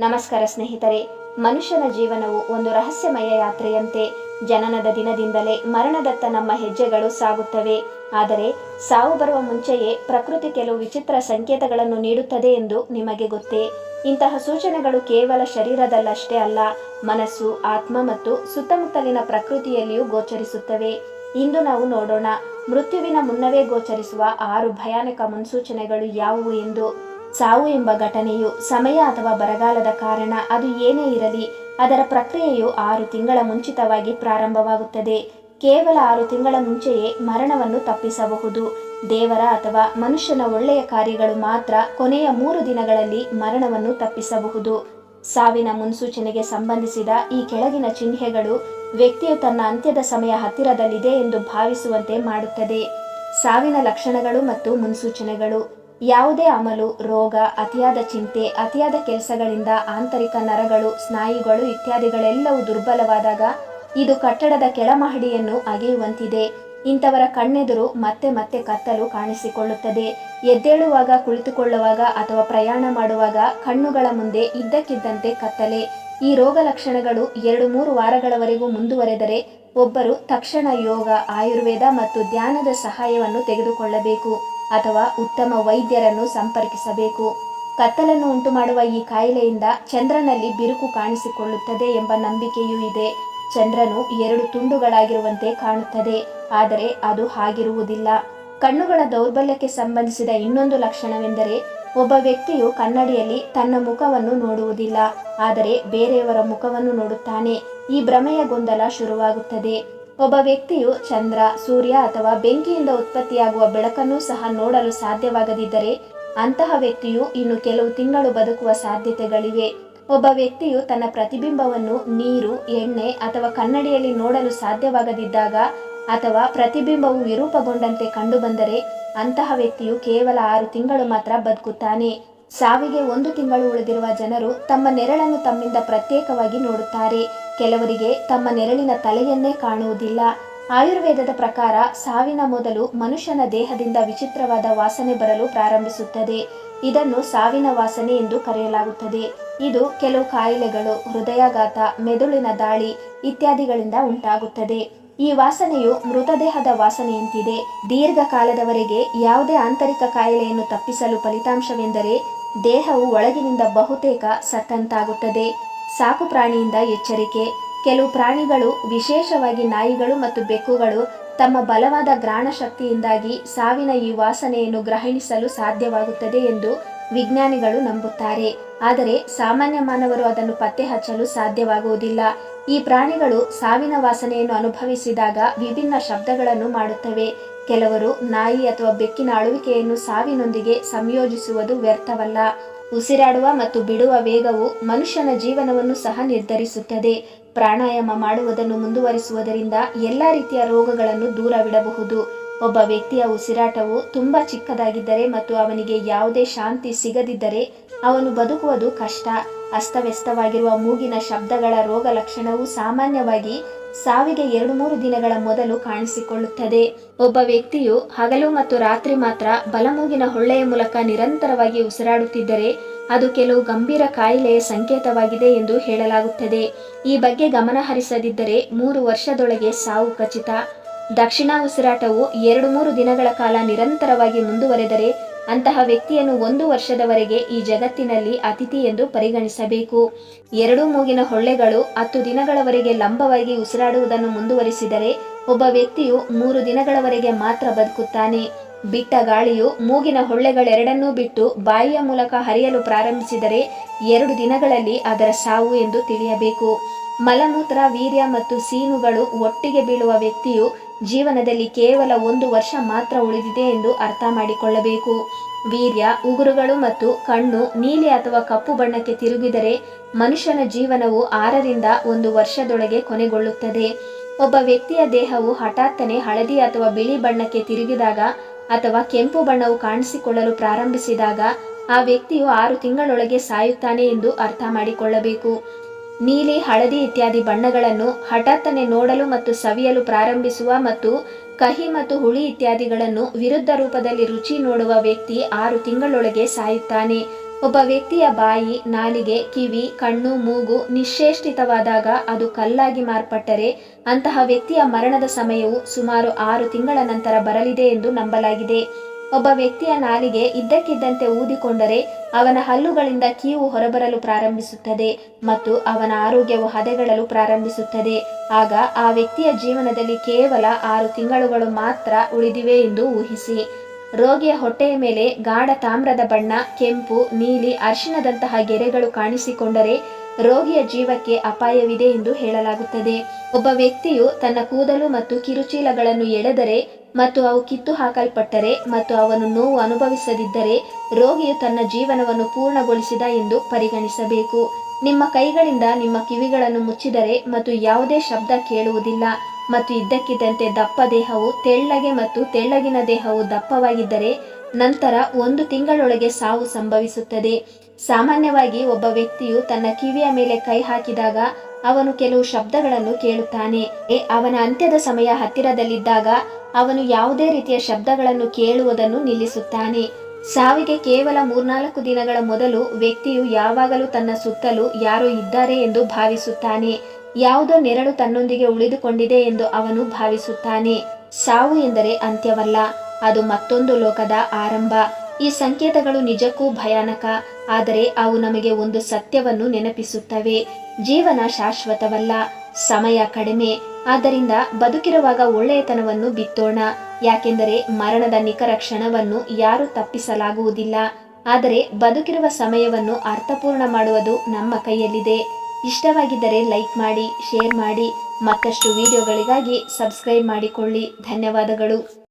ನಮಸ್ಕಾರ ಸ್ನೇಹಿತರೆ, ಮನುಷ್ಯನ ಜೀವನವು ಒಂದು ರಹಸ್ಯಮಯ ಯಾತ್ರೆಯಂತೆ ಜನನದ ದಿನದಿಂದಲೇ ಮರಣದತ್ತ ನಮ್ಮ ಹೆಜ್ಜೆಗಳು ಸಾಗುತ್ತವೆ. ಆದರೆ ಸಾವು ಬರುವ ಮುಂಚೆಯೇ ಪ್ರಕೃತಿ ಕೆಲವು ವಿಚಿತ್ರ ಸಂಕೇತಗಳನ್ನು ನೀಡುತ್ತದೆ ಎಂದು ನಿಮಗೆ ಗೊತ್ತೇ. ಇಂತಹ ಸೂಚನೆಗಳು ಕೇವಲ ಶರೀರದಲ್ಲಷ್ಟೇ ಅಲ್ಲ, ಮನಸ್ಸು, ಆತ್ಮ ಮತ್ತು ಸುತ್ತಮುತ್ತಲಿನ ಪ್ರಕೃತಿಯಲ್ಲಿಯೂ ಗೋಚರಿಸುತ್ತವೆ. ಇಂದು ನಾವು ನೋಡೋಣ, ಮೃತ್ಯುವಿನ ಮುನ್ನವೇ ಗೋಚರಿಸುವ ಆರು ಭಯಾನಕ ಮುನ್ಸೂಚನೆಗಳು ಯಾವುವು ಎಂದು. ಸಾವು ಎಂಬ ಘಟನೆಯು ಸಮಯ ಅಥವಾ ಬರಗಾಲದ ಕಾರಣ ಅದು ಏನೇ ಇರಲಿ, ಅದರ ಪ್ರಕ್ರಿಯೆಯು ಆರು ತಿಂಗಳ ಮುಂಚಿತವಾಗಿ ಪ್ರಾರಂಭವಾಗುತ್ತದೆ. ಕೇವಲ ಆರು ತಿಂಗಳ ಮುಂಚೆಯೇ ಮರಣವನ್ನು ತಪ್ಪಿಸಬಹುದು. ದೇವರ ಅಥವಾ ಮನುಷ್ಯನ ಒಳ್ಳೆಯ ಕಾರ್ಯಗಳು ಮಾತ್ರ ಕೊನೆಯ ಮೂರು ದಿನಗಳಲ್ಲಿ ಮರಣವನ್ನು ತಪ್ಪಿಸಬಹುದು. ಸಾವಿನ ಮುನ್ಸೂಚನೆಗೆ ಸಂಬಂಧಿಸಿದ ಈ ಕೆಳಗಿನ ಚಿಹ್ನೆಗಳು ವ್ಯಕ್ತಿಯು ತನ್ನ ಅಂತ್ಯದ ಸಮಯ ಹತ್ತಿರದಲ್ಲಿದೆ ಎಂದು ಭಾವಿಸುವಂತೆ ಮಾಡುತ್ತದೆ. ಸಾವಿನ ಲಕ್ಷಣಗಳು ಮತ್ತು ಮುನ್ಸೂಚನೆಗಳು. ಯಾವುದೇ ಅಮಲು, ರೋಗ, ಅತಿಯಾದ ಚಿಂತೆ, ಅತಿಯಾದ ಕೆಲಸಗಳಿಂದ ಆಂತರಿಕ ನರಗಳು, ಸ್ನಾಯುಗಳು ಇತ್ಯಾದಿಗಳೆಲ್ಲವೂ ದುರ್ಬಲವಾದಾಗ ಇದು ಕಟ್ಟಡದ ಕೆಳಮಹಡಿಯನ್ನು ಅಗೆಯುವಂತಿದೆ. ಇಂಥವರ ಕಣ್ಣೆದುರು ಮತ್ತೆ ಮತ್ತೆ ಕತ್ತಲು ಕಾಣಿಸಿಕೊಳ್ಳುತ್ತದೆ. ಎದ್ದೇಳುವಾಗ, ಕುಳಿತುಕೊಳ್ಳುವಾಗ ಅಥವಾ ಪ್ರಯಾಣ ಮಾಡುವಾಗ ಕಣ್ಣುಗಳ ಮುಂದೆ ಇದ್ದಕ್ಕಿದ್ದಂತೆ ಕತ್ತಲೆ. ಈ ರೋಗ ಲಕ್ಷಣಗಳು ಎರಡು ಮೂರು ವಾರಗಳವರೆಗೂ ಮುಂದುವರೆದರೆ ಒಬ್ಬರು ತಕ್ಷಣ ಯೋಗ, ಆಯುರ್ವೇದ ಮತ್ತು ಧ್ಯಾನದ ಸಹಾಯವನ್ನು ತೆಗೆದುಕೊಳ್ಳಬೇಕು. ಅಥವಾ ಉತ್ತಮ ವೈದ್ಯರನ್ನು ಸಂಪರ್ಕಿಸಬೇಕು. ಕತ್ತಲನ್ನು ಉಂಟುಮಾಡುವ ಈ ಕಾಯಿಲೆಯಿಂದ ಚಂದ್ರನಲ್ಲಿ ಬಿರುಕು ಕಾಣಿಸಿಕೊಳ್ಳುತ್ತದೆ ಎಂಬ ನಂಬಿಕೆಯೂ ಇದೆ. ಚಂದ್ರನು ಎರಡು ತುಂಡುಗಳಾಗಿರುವಂತೆ ಕಾಣುತ್ತದೆ, ಆದರೆ ಅದು ಹಾಗಿರುವುದಿಲ್ಲ. ಕಣ್ಣುಗಳ ದೌರ್ಬಲ್ಯಕ್ಕೆ ಸಂಬಂಧಿಸಿದ ಇನ್ನೊಂದು ಲಕ್ಷಣವೆಂದರೆ, ಒಬ್ಬ ವ್ಯಕ್ತಿಯು ಕನ್ನಡಿಯಲ್ಲಿ ತನ್ನ ಮುಖವನ್ನು ನೋಡುವುದಿಲ್ಲ, ಆದರೆ ಬೇರೆಯವರ ಮುಖವನ್ನು ನೋಡುತ್ತಾನೆ. ಈ ಭ್ರಮೆಯ ಗೊಂದಲ ಶುರುವಾಗುತ್ತದೆ. ಒಬ್ಬ ವ್ಯಕ್ತಿಯು ಚಂದ್ರ, ಸೂರ್ಯ ಅಥವಾ ಬೆಂಕಿಯಿಂದ ಉತ್ಪತ್ತಿಯಾಗುವ ಬೆಳಕನ್ನು ಸಹ ನೋಡಲು ಸಾಧ್ಯವಾಗದಿದ್ದರೆ ಅಂತಹ ವ್ಯಕ್ತಿಯು ಇನ್ನು ಕೆಲವು ತಿಂಗಳು ಬದುಕುವ ಸಾಧ್ಯತೆಗಳಿವೆ. ಒಬ್ಬ ವ್ಯಕ್ತಿಯು ತನ್ನ ಪ್ರತಿಬಿಂಬವನ್ನು ನೀರು, ಎಣ್ಣೆ ಅಥವಾ ಕನ್ನಡಿಯಲ್ಲಿ ನೋಡಲು ಸಾಧ್ಯವಾಗದಿದ್ದಾಗ ಅಥವಾ ಪ್ರತಿಬಿಂಬವು ವಿರೂಪಗೊಂಡಂತೆ ಕಂಡುಬಂದರೆ ಅಂತಹ ವ್ಯಕ್ತಿಯು ಕೇವಲ ಆರು ತಿಂಗಳು ಮಾತ್ರ ಬದುಕುತ್ತಾನೆ. ಸಾವಿಗೆ ಒಂದು ತಿಂಗಳು ಉಳಿದಿರುವ ಜನರು ತಮ್ಮ ನೆರಳನ್ನು ತಮ್ಮಿಂದ ಪ್ರತ್ಯೇಕವಾಗಿ ನೋಡುತ್ತಾರೆ. ಕೆಲವರಿಗೆ ತಮ್ಮ ನೆರಳಿನ ತಲೆಯನ್ನೇ ಕಾಣುವುದಿಲ್ಲ. ಆಯುರ್ವೇದದ ಪ್ರಕಾರ ಸಾವಿನ ಮೊದಲು ಮನುಷ್ಯನ ದೇಹದಿಂದ ವಿಚಿತ್ರವಾದ ವಾಸನೆ ಬರಲು ಪ್ರಾರಂಭಿಸುತ್ತದೆ. ಇದನ್ನು ಸಾವಿನ ವಾಸನೆ ಎಂದು ಕರೆಯಲಾಗುತ್ತದೆ. ಇದು ಕೆಲವು ಕಾಯಿಲೆಗಳು, ಹೃದಯಾಘಾತ, ಮೆದುಳಿನ ದಾಳಿ ಇತ್ಯಾದಿಗಳಿಂದ ಉಂಟಾಗುತ್ತದೆ. ಈ ವಾಸನೆಯು ಮೃತದೇಹದ ವಾಸನೆಯಂತಿದೆ. ದೀರ್ಘಕಾಲದವರೆಗೆ ಯಾವುದೇ ಆಂತರಿಕ ಕಾಯಿಲೆಯನ್ನು ತಪ್ಪಿಸಲು ಫಲಿತಾಂಶವೆಂದರೆ ದೇಹವು ಒಳಗಿನಿಂದ ಬಹುತೇಕ ಸತ್ತಂತಾಗುತ್ತದೆ. ಸಾಕು ಪ್ರಾಣಿಯಿಂದ ಎಚ್ಚರಿಕೆ. ಕೆಲವು ಪ್ರಾಣಿಗಳು, ವಿಶೇಷವಾಗಿ ನಾಯಿಗಳು ಮತ್ತು ಬೆಕ್ಕುಗಳು, ತಮ್ಮ ಬಲವಾದ ಗ್ರಾಣ ಶಕ್ತಿಯಿಂದಾಗಿ ಸಾವಿನ ಈ ವಾಸನೆಯನ್ನು ಗ್ರಹಿಸಲು ಸಾಧ್ಯವಾಗುತ್ತದೆ ಎಂದು ವಿಜ್ಞಾನಿಗಳು ನಂಬುತ್ತಾರೆ. ಆದರೆ ಸಾಮಾನ್ಯ ಮಾನವರು ಅದನ್ನು ಪತ್ತೆ ಹಚ್ಚಲು ಸಾಧ್ಯವಾಗುವುದಿಲ್ಲ. ಈ ಪ್ರಾಣಿಗಳು ಸಾವಿನ ವಾಸನೆಯನ್ನು ಅನುಭವಿಸಿದಾಗ ವಿಭಿನ್ನ ಶಬ್ದಗಳನ್ನು ಮಾಡುತ್ತವೆ. ಕೆಲವರು ನಾಯಿ ಅಥವಾ ಬೆಕ್ಕಿನ ಅಳುವಿಕೆಯನ್ನು ಸಾವಿನೊಂದಿಗೆ ಸಂಯೋಜಿಸುವುದು ವ್ಯರ್ಥವಲ್ಲ. ಉಸಿರಾಡುವ ಮತ್ತು ಬಿಡುವ ವೇಗವು ಮನುಷ್ಯನ ಜೀವನವನ್ನು ಸಹ ನಿರ್ಧರಿಸುತ್ತದೆ. ಪ್ರಾಣಾಯಾಮ ಮಾಡುವುದನ್ನು ಮುಂದುವರಿಸುವುದರಿಂದ ಎಲ್ಲ ರೀತಿಯ ರೋಗಗಳನ್ನು ದೂರವಿಡಬಹುದು. ಒಬ್ಬ ವ್ಯಕ್ತಿಯ ಉಸಿರಾಟವು ತುಂಬ ಚಿಕ್ಕದಾಗಿದ್ದರೆ ಮತ್ತು ಅವನಿಗೆ ಯಾವುದೇ ಶಾಂತಿ ಸಿಗದಿದ್ದರೆ ಅವನು ಬದುಕುವುದು ಕಷ್ಟ. ಅಸ್ತವ್ಯಸ್ತವಾಗಿರುವ ಮೂಗಿನ ಶಬ್ದಗಳ ರೋಗ ಲಕ್ಷಣವು ಸಾಮಾನ್ಯವಾಗಿ ಸಾವಿಗೆ ಎರಡು ಮೂರು ದಿನಗಳ ಮೊದಲು ಕಾಣಿಸಿಕೊಳ್ಳುತ್ತದೆ. ಒಬ್ಬ ವ್ಯಕ್ತಿಯು ಹಗಲು ಮತ್ತು ರಾತ್ರಿ ಮಾತ್ರ ಬಲಮೂಗಿನ ಹೊಳ್ಳೆಯ ಮೂಲಕ ನಿರಂತರವಾಗಿ ಉಸಿರಾಡುತ್ತಿದ್ದರೆ ಅದು ಕೆಲವು ಗಂಭೀರ ಕಾಯಿಲೆಯ ಸಂಕೇತವಾಗಿದೆ ಎಂದು ಹೇಳಲಾಗುತ್ತದೆ. ಈ ಬಗ್ಗೆ ಗಮನ ಹರಿಸದಿದ್ದರೆ ಮೂರು ವರ್ಷದೊಳಗೆ ಸಾವು ಖಚಿತ. ದಕ್ಷಿಣ ಉಸಿರಾಟವು ಎರಡು ಮೂರು ದಿನಗಳ ಕಾಲ ನಿರಂತರವಾಗಿ ಮುಂದುವರೆದರೆ ಅಂತಹ ವ್ಯಕ್ತಿಯನ್ನು ಒಂದು ವರ್ಷದವರೆಗೆ ಈ ಜಗತ್ತಿನಲ್ಲಿ ಅತಿಥಿ ಎಂದು ಪರಿಗಣಿಸಬೇಕು. ಎರಡೂ ಮೂಗಿನ ಹೊಳ್ಳೆಗಳು ಹತ್ತು ದಿನಗಳವರೆಗೆ ಲಂಬವಾಗಿ ಉಸಿರಾಡುವುದನ್ನು ಮುಂದುವರಿಸಿದರೆ ಒಬ್ಬ ವ್ಯಕ್ತಿಯು ಮೂರು ದಿನಗಳವರೆಗೆ ಮಾತ್ರ ಬದುಕುತ್ತಾನೆ. ಬಿಟ್ಟ ಗಾಳಿಯು ಮೂಗಿನ ಹೊಳ್ಳೆಗಳೆರಡನ್ನೂ ಬಿಟ್ಟು ಬಾಯಿಯ ಮೂಲಕ ಹರಿಯಲು ಪ್ರಾರಂಭಿಸಿದರೆ ಎರಡು ದಿನಗಳಲ್ಲಿ ಅದರ ಸಾವು ಎಂದು ತಿಳಿಯಬೇಕು. ಮಲಮೂತ್ರ, ವೀರ್ಯ ಮತ್ತು ಸೀನುಗಳು ಒಟ್ಟಿಗೆ ಬೀಳುವ ವ್ಯಕ್ತಿಯು ಜೀವನದಲ್ಲಿ ಕೇವಲ ಒಂದು ವರ್ಷ ಮಾತ್ರ ಉಳಿದಿದೆ ಎಂದು ಅರ್ಥ ಮಾಡಿಕೊಳ್ಳಬೇಕು. ವೀರ್ಯ, ಉಗುರುಗಳು ಮತ್ತು ಕಣ್ಣು ನೀಲಿ ಅಥವಾ ಕಪ್ಪು ಬಣ್ಣಕ್ಕೆ ತಿರುಗಿದರೆ ಮನುಷ್ಯನ ಜೀವನವು ಆರರಿಂದ ಒಂದು ವರ್ಷದೊಳಗೆ ಕೊನೆಗೊಳ್ಳುತ್ತದೆ. ಒಬ್ಬ ವ್ಯಕ್ತಿಯ ದೇಹವು ಹಠಾತ್ತನೆ ಹಳದಿ ಅಥವಾ ಬಿಳಿ ಬಣ್ಣಕ್ಕೆ ತಿರುಗಿದಾಗ ಅಥವಾ ಕೆಂಪು ಬಣ್ಣವು ಕಾಣಿಸಿಕೊಳ್ಳಲು ಪ್ರಾರಂಭಿಸಿದಾಗ ಆ ವ್ಯಕ್ತಿಯು ಆರು ತಿಂಗಳೊಳಗೆ ಸಾಯುತ್ತಾನೆ ಎಂದು ಅರ್ಥ ಮಾಡಿಕೊಳ್ಳಬೇಕು. ನೀಲಿ, ಹಳದಿ ಇತ್ಯಾದಿ ಬಣ್ಣಗಳನ್ನು ಹಠಾತ್ತನೆ ನೋಡಲು ಮತ್ತು ಸವಿಯಲು ಪ್ರಾರಂಭಿಸುವ ಮತ್ತು ಕಹಿ ಮತ್ತು ಹುಳಿ ಇತ್ಯಾದಿಗಳನ್ನು ವಿರುದ್ಧ ರೂಪದಲ್ಲಿ ರುಚಿ ನೋಡುವ ವ್ಯಕ್ತಿ ಆರು ತಿಂಗಳೊಳಗೆ ಸಾಯುತ್ತಾನೆ. ಒಬ್ಬ ವ್ಯಕ್ತಿಯ ಬಾಯಿ, ನಾಲಿಗೆ, ಕಿವಿ, ಕಣ್ಣು, ಮೂಗು ನಿಶ್ಚೇಷ್ಟಿತವಾದಾಗ ಅದು ಕಲ್ಲಾಗಿ ಮಾರ್ಪಟ್ಟರೆ ಅಂತಹ ವ್ಯಕ್ತಿಯ ಮರಣದ ಸಮಯವು ಸುಮಾರು ಆರು ತಿಂಗಳ ನಂತರ ಬರಲಿದೆ ಎಂದು ನಂಬಲಾಗಿದೆ. ಒಬ್ಬ ವ್ಯಕ್ತಿಯ ನಾಲಿಗೆ ಇದ್ದಕ್ಕಿದ್ದಂತೆ ಊದಿಕೊಂಡರೆ ಅವನ ಹಲ್ಲುಗಳಿಂದ ಕೀವು ಹೊರಬರಲು ಪ್ರಾರಂಭಿಸುತ್ತದೆ ಮತ್ತು ಅವನ ಆರೋಗ್ಯವು ಹದೆಗಳಲು ಪ್ರಾರಂಭಿಸುತ್ತದೆ. ಆಗ ಆ ವ್ಯಕ್ತಿಯ ಜೀವನದಲ್ಲಿ ಕೇವಲ ಆರು ತಿಂಗಳುಗಳು ಮಾತ್ರ ಉಳಿದಿವೆ ಎಂದು ಊಹಿಸಿ. ರೋಗಿಯ ಹೊಟ್ಟೆಯ ಮೇಲೆ ಗಾಢ ತಾಮ್ರದ ಬಣ್ಣ, ಕೆಂಪು, ನೀಲಿ, ಅರಿಶಿಣದಂತಹ ಗೆರೆಗಳು ಕಾಣಿಸಿಕೊಂಡರೆ ರೋಗಿಯ ಜೀವಕ್ಕೆ ಅಪಾಯವಿದೆ ಎಂದು ಹೇಳಲಾಗುತ್ತದೆ. ಒಬ್ಬ ವ್ಯಕ್ತಿಯು ತನ್ನ ಕೂದಲು ಮತ್ತು ಕಿರುಚೀಲಗಳನ್ನು ಎಳೆದರೆ ಮತ್ತು ಅವು ಕಿತ್ತು ಹಾಕಲ್ಪಟ್ಟರೆ ಮತ್ತು ಅವನು ನೋವು ಅನುಭವಿಸದಿದ್ದರೆ ರೋಗಿಯು ತನ್ನ ಜೀವನವನ್ನು ಪೂರ್ಣಗೊಳಿಸಿದ ಎಂದು ಪರಿಗಣಿಸಬೇಕು. ನಿಮ್ಮ ಕೈಗಳಿಂದ ನಿಮ್ಮ ಕಿವಿಗಳನ್ನು ಮುಚ್ಚಿದರೆ ಮತ್ತು ಯಾವುದೇ ಶಬ್ದ ಕೇಳುವುದಿಲ್ಲ ಮತ್ತು ಇದ್ದಕ್ಕಿದ್ದಂತೆ ದಪ್ಪ ದೇಹವು ತೆಳ್ಳಗೆ ಮತ್ತು ತೆಳ್ಳಗಿನ ದೇಹವು ದಪ್ಪವಾಗಿದ್ದರೆ ನಂತರ ಒಂದು ತಿಂಗಳೊಳಗೆ ಸಾವು ಸಂಭವಿಸುತ್ತದೆ. ಸಾಮಾನ್ಯವಾಗಿ ಒಬ್ಬ ವ್ಯಕ್ತಿಯು ತನ್ನ ಕಿವಿಯ ಮೇಲೆ ಕೈ ಹಾಕಿದಾಗ ಅವನು ಕೆಲವು ಶಬ್ದಗಳನ್ನು ಕೇಳುತ್ತಾನೆ. ಅವನ ಅಂತ್ಯದ ಸಮಯ ಹತ್ತಿರದಲ್ಲಿದ್ದಾಗ ಅವನು ಯಾವುದೇ ರೀತಿಯ ಶಬ್ದಗಳನ್ನು ಕೇಳುವುದನ್ನು ನಿಲ್ಲಿಸುತ್ತಾನೆ. ಸಾವಿಗೆ ಕೇವಲ ಮೂರ್ನಾಲ್ಕು ದಿನಗಳ ಮೊದಲು ವ್ಯಕ್ತಿಯು ಯಾವಾಗಲೂ ತನ್ನ ಸುತ್ತಲೂ ಯಾರೋ ಇದ್ದಾರೆ ಎಂದು ಭಾವಿಸುತ್ತಾನೆ. ಯಾವುದೋ ನೆರಳು ತನ್ನೊಂದಿಗೆ ಉಳಿದುಕೊಂಡಿದೆ ಎಂದು ಅವನು ಭಾವಿಸುತ್ತಾನೆ. ಸಾವು ಎಂದರೆ ಅಂತ್ಯವಲ್ಲ, ಅದು ಮತ್ತೊಂದು ಲೋಕದ ಆರಂಭ. ಈ ಸಂಕೇತಗಳು ನಿಜಕ್ಕೂ ಭಯಾನಕ, ಆದರೆ ಅವು ನಮಗೆ ಒಂದು ಸತ್ಯವನ್ನು ನೆನಪಿಸುತ್ತವೆ. ಜೀವನ ಶಾಶ್ವತವಲ್ಲ, ಸಮಯ ಕಡಿಮೆ, ಆದ್ದರಿಂದ ಬದುಕಿರುವಾಗ ಒಳ್ಳೆಯತನವನ್ನು ಬಿತ್ತೋಣ. ಯಾಕೆಂದರೆ ಮರಣದ ನಿಖರ ಕ್ಷಣವನ್ನು ಯಾರೂ ತಪ್ಪಿಸಲಾಗುವುದಿಲ್ಲ, ಆದರೆ ಬದುಕಿರುವ ಸಮಯವನ್ನು ಅರ್ಥಪೂರ್ಣ ಮಾಡುವುದು ನಮ್ಮ ಕೈಯಲ್ಲಿದೆ. ಇಷ್ಟವಾಗಿದ್ದರೆ ಲೈಕ್ ಮಾಡಿ, ಶೇರ್ ಮಾಡಿ, ಮತ್ತಷ್ಟು ವಿಡಿಯೋಗಳಿಗಾಗಿ ಸಬ್ಸ್ಕ್ರೈಬ್ ಮಾಡಿಕೊಳ್ಳಿ. ಧನ್ಯವಾದಗಳು.